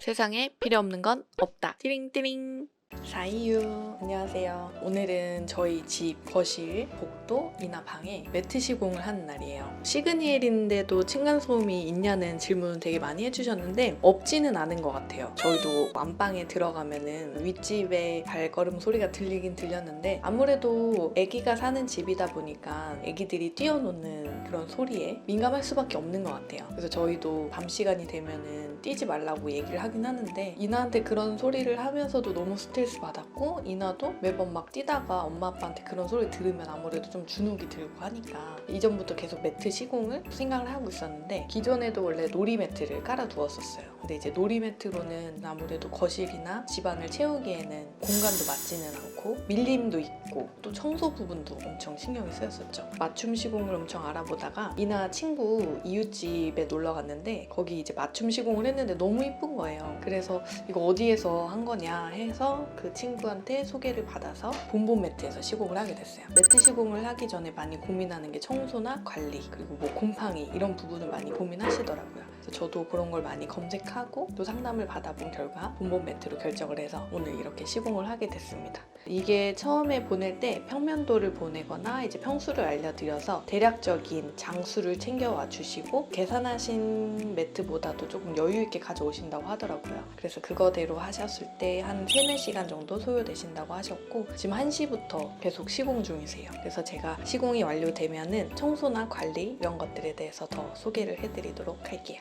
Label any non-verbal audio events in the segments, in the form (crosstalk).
세상에 필요 없는 건 없다. 띠링띠링. 사이유. 안녕하세요. 오늘은 저희 집 거실, 복도, 이나 방에 매트 시공을 하는 날이에요. 시그니엘인데도 층간소음이 있냐는 질문을 되게 많이 해주셨는데 없지는 않은 것 같아요. 저희도 안방에 들어가면은 윗집에 발걸음 소리가 들리긴 들렸는데 아무래도 아기가 사는 집이다 보니까 아기들이 뛰어노는 그런 소리에 민감할 수밖에 없는 것 같아요. 그래서 저희도 밤 시간이 되면은 뛰지 말라고 얘기를 하긴 하는데 이나한테 그런 소리를 하면서도 너무 스트 레스 받았고 이나도 매번 막 뛰다가 엄마 아빠한테 그런 소리 들으면 아무래도 좀 주눅이 들고 하니까 이전부터 계속 매트 시공을 생각을 하고 있었는데 기존에도 원래 놀이 매트를 깔아 두었었어요. 근데 이제 놀이 매트로는 아무래도 거실이나 집안을 채우기에는 공간도 맞지는 않고 밀림도 있고 또 청소 부분도 엄청 신경이 쓰였었죠. 맞춤 시공을 엄청 알아보다가 이나 친구 이웃집에 놀러 갔는데 거기 이제 맞춤 시공을 했는데 너무 이쁜 거예요. 그래서 이거 어디에서 한 거냐 해서 그 친구한테 소개를 받아서 본본 매트에서 시공을 하게 됐어요. 매트 시공을 하기 전에 많이 고민하는 게 청소나 관리 그리고 뭐 곰팡이 이런 부분을 많이 고민하시더라고요. 저도 그런 걸 많이 검색하고 또 상담을 받아본 결과 본본 매트로 결정을 해서 오늘 이렇게 시공을 하게 됐습니다. 이게 처음에 보낼 때 평면도를 보내거나 이제 평수를 알려드려서 대략적인 장수를 챙겨와 주시고 계산하신 매트보다도 조금 여유 있게 가져오신다고 하더라고요. 그래서 그거대로 하셨을 때 한 3, 4시간 정도 소요되신다고 하셨고 지금 1시부터 계속 시공 중이세요. 그래서 제가 시공이 완료되면은 청소나 관리 이런 것들에 대해서 더 소개를 해드리도록 할게요.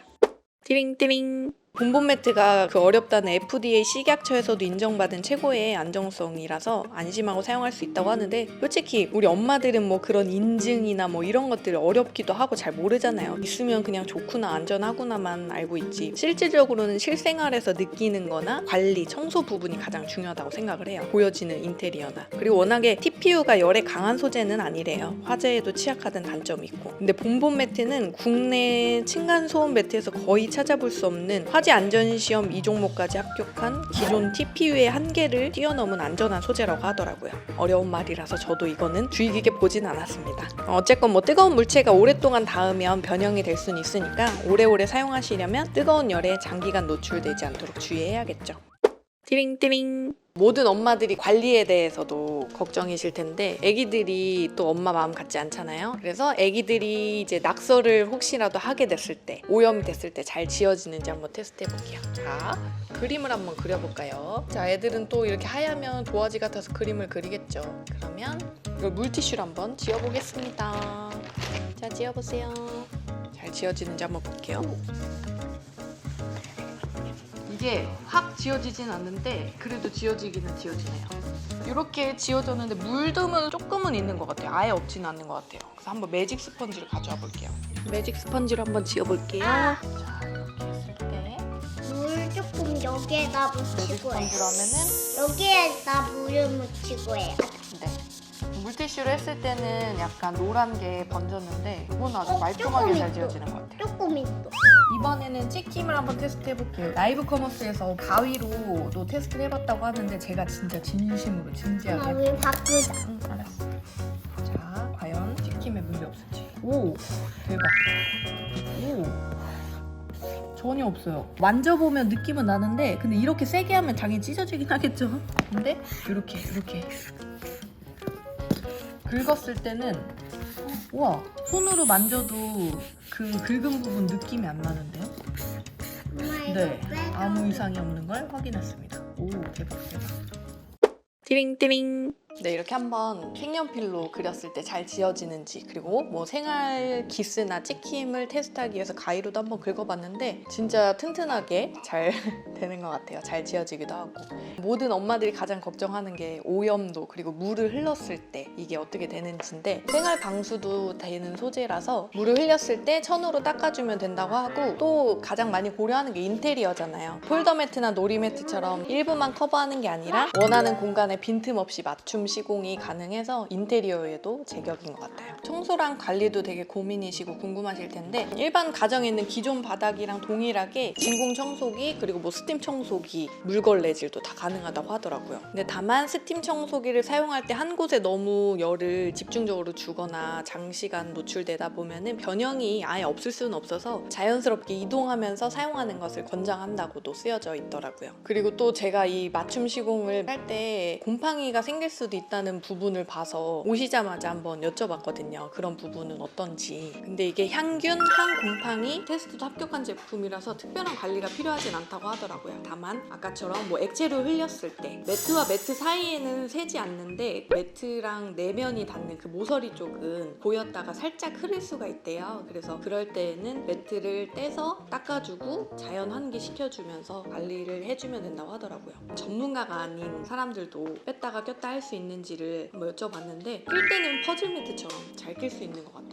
띠링띠링. 본본 매트가 그 어렵다는 FDA 식약처에서도 인정받은 최고의 안정성이라서 안심하고 사용할 수 있다고 하는데 솔직히 우리 엄마들은 뭐 그런 인증이나 뭐 이런 것들 어렵기도 하고 잘 모르잖아요. 있으면 그냥 좋구나 안전하구나만 알고 있지. 실질적으로는 실생활에서 느끼는 거나 관리, 청소 부분이 가장 중요하다고 생각을 해요. 보여지는 인테리어나. 그리고 워낙에 TPU가 열에 강한 소재는 아니래요. 화재에도 취약하다는 단점이 있고. 근데 본본 매트는 국내 층간소음 매트에서 거의 찾아볼 수 없는 화재 안전 시험 이 종목까지 합격한 기존 TPU의 한계를 뛰어넘은 안전한 소재라고 하더라고요. 어려운 말이라서 저도 이거는 주의 깊게 보진 않았습니다. 어쨌건 뭐 뜨거운 물체가 오랫동안 닿으면 변형이 될 수는 있으니까 오래오래 사용하시려면 뜨거운 열에 장기간 노출되지 않도록 주의해야겠죠. 띠링띠링. 모든 엄마들이 관리에 대해서도 걱정이실 텐데 아기들이 또 엄마 마음 같지 않잖아요. 그래서 아기들이 이제 낙서를 혹시라도 하게 됐을 때 오염이 됐을 때 잘 지워지는지 한번 테스트 해볼게요. 자, 그림을 한번 그려볼까요? 자, 애들은 또 이렇게 하얗면 도화지 같아서 그림을 그리겠죠. 그러면 이걸 물티슈로 한번 지워보겠습니다. 자, 지워보세요. 잘 지워지는지 한번 볼게요. 이게 확 지워지진 않는데 그래도 지워지기는 지워지네요. 이렇게 지워졌는데 물듬은 조금은 있는 것 같아요. 아예 없지는 않는 것 같아요. 그래서 한번 매직 스펀지를 가져와 볼게요. 매직 스펀지로 한번 지워볼게요. 자, 이렇게 했을 때 물 조금 여기에다 매직 묻히고 해요. 스펀지로 하면은 여기에다 물을 묻히고 해요. 네. 물티슈로 했을 때는 약간 노란 게 번졌는데 이건 아주 어, 말끔하게 조금 잘 있어. 지워지는 것 같아요. 조금 있어. 이번에는 찍힘을 한번 테스트 해볼게요. 라이브 커머스에서 가위로도 테스트를 해봤다고 하는데 제가 진짜 진심으로 진지하게 나왜 바꾸자. 응, 알았어. 자, 과연 찍힘에 문제 없을지. 오, 대박. 오, 전혀 없어요. 만져보면 느낌은 나는데, 근데 이렇게 세게 하면 당연히 찢어지긴 하겠죠. 근데 이렇게 이렇게 긁었을 때는 우와 손으로 만져도 그 긁은 부분 느낌이 안 나는데요? 네. 아무 이상이 없는 걸 확인했습니다. 오, 대박, 대박. 띠링띠링. 네, 이렇게 한번 색연필로 그렸을 때 잘 지워지는지 그리고 뭐 생활 기스나 찍힘을 테스트하기 위해서 가위로도 한번 긁어봤는데 진짜 튼튼하게 잘 (laughs) 되는 것 같아요. 잘 지워지기도 하고 모든 엄마들이 가장 걱정하는 게 오염도 그리고 물을 흘렀을 때 이게 어떻게 되는지인데 생활 방수도 되는 소재라서 물을 흘렸을 때 천으로 닦아주면 된다고 하고 또 가장 많이 고려하는 게 인테리어잖아요. 폴더 매트나 놀이 매트처럼 일부만 커버하는 게 아니라 원하는 공간에 빈틈 없이 맞춤 시공이 가능해서 인테리어에도 제격인 것 같아요. 청소랑 관리도 되게 고민이시고 궁금하실 텐데 일반 가정에 있는 기존 바닥이랑 동일하게 진공 청소기 그리고 뭐 스팀 청소기 물걸레질도 다 가능하다고 하더라고요. 근데 다만 스팀 청소기를 사용할 때 한 곳에 너무 열을 집중적으로 주거나 장시간 노출되다 보면은 변형이 아예 없을 수는 없어서 자연스럽게 이동하면서 사용하는 것을 권장한다고도 쓰여져 있더라고요. 그리고 또 제가 이 맞춤 시공을 할 때 곰팡이가 생길 수도 있다는 부분을 봐서 오시자마자 한번 여쭤봤거든요. 그런 부분은 어떤지. 근데 이게 향균, 항곰팡이 테스트도 합격한 제품이라서 특별한 관리가 필요하진 않다고 하더라고요. 다만 아까처럼 뭐 액체를 흘렸을 때 매트와 매트 사이에는 새지 않는데 매트랑 내면이 닿는 그 모서리 쪽은 보였다가 살짝 흐를 수가 있대요. 그래서 그럴 때에는 매트를 떼서 닦아주고 자연 환기 시켜주면서 관리를 해주면 된다고 하더라고요. 전문가가 아닌 사람들도 뺐다가 꼈다 할 수 있는 지를 한번 여쭤봤는데 낄 때는 퍼즐 매트처럼 잘 낄 수 있는 것 같더라고요.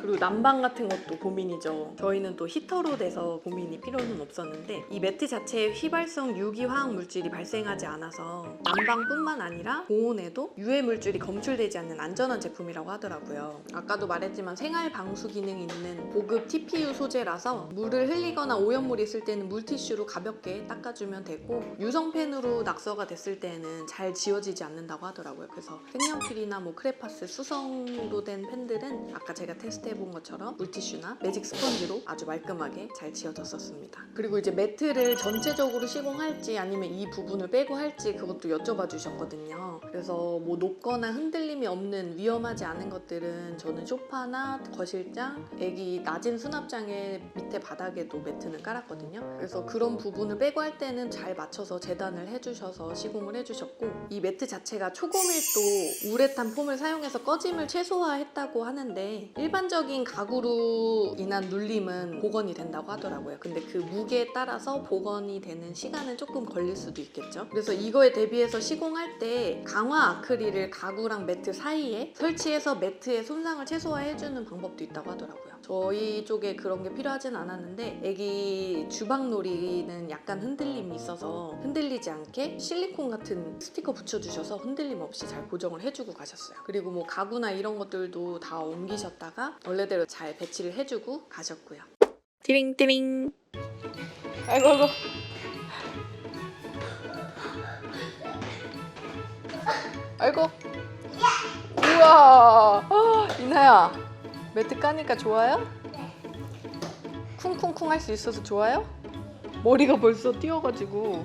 그리고 난방 같은 것도 고민이죠. 저희는 또 히터로 돼서 고민이 필요는 없었는데 이 매트 자체에 휘발성 유기 화학 물질이 발생하지 않아서 난방뿐만 아니라 고온에도 유해 물질이 검출되지 않는 안전한 제품이라고 하더라고요. 아까도 말했지만 생활 방수 기능이 있는 고급 TPU 소재라서 물을 흘리거나 오염물이 있을 때는 물티슈로 가볍게 닦아주면 되고 유성팬으로 낙서가 됐을 때는 잘 지워지지 않는다고 하더라고요. 그래서 색연필이나 뭐 크레파스 수성으로 된 펜들은 아까 제가 테스트 해본 것처럼 물티슈나 매직 스펀지로 아주 말끔하게 잘 지워졌었습니다. 그리고 이제 매트를 전체적으로 시공할지 아니면 이 부분을 빼고 할지 그것도 여쭤봐 주셨거든요. 그래서 뭐 높거나 흔들림이 없는 위험하지 않은 것들은 저는 소파나 거실장, 애기 낮은 수납장의 밑에 바닥에도 매트는 깔았거든요. 그래서 그런 부분을 빼고 할 때는 잘 맞춰서 재단을 해주셔서 시공을 해주셨고 이 매트 자체가 초고밀도 우레탄 폼을 사용해서 꺼짐을 최소화했다고 하는데 일반 적인 가구로 인한 눌림은 복원이 된다고 하더라고요. 근데 그 무게에 따라서 복원이 되는 시간은 조금 걸릴 수도 있겠죠. 그래서 이거에 대비해서 시공할 때 강화 아크릴을 가구랑 매트 사이에 설치해서 매트의 손상을 최소화해주는 방법도 있다고 하더라고요. 저희 쪽에 그런 게 필요하진 않았는데 애기 주방놀이는 약간 흔들림이 있어서 흔들리지 않게 실리콘 같은 스티커 붙여주셔서 흔들림 없이 잘 고정을 해주고 가셨어요. 그리고 뭐 가구나 이런 것들도 다 옮기셨다가 원래대로 잘 배치를 해주고 가셨고요. 띠링띠링. 아이고 아이고. 아이고. 우와. 아, 이나야. 매트 까니까 좋아요? 쿵쿵쿵 할 수 있어서 좋아요? 머리가 벌써 뛰어가지고.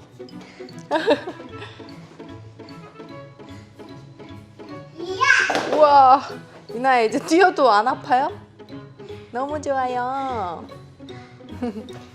우와. 이나야 이제 뛰어도 안 아파요? 너무 좋아요. (laughs)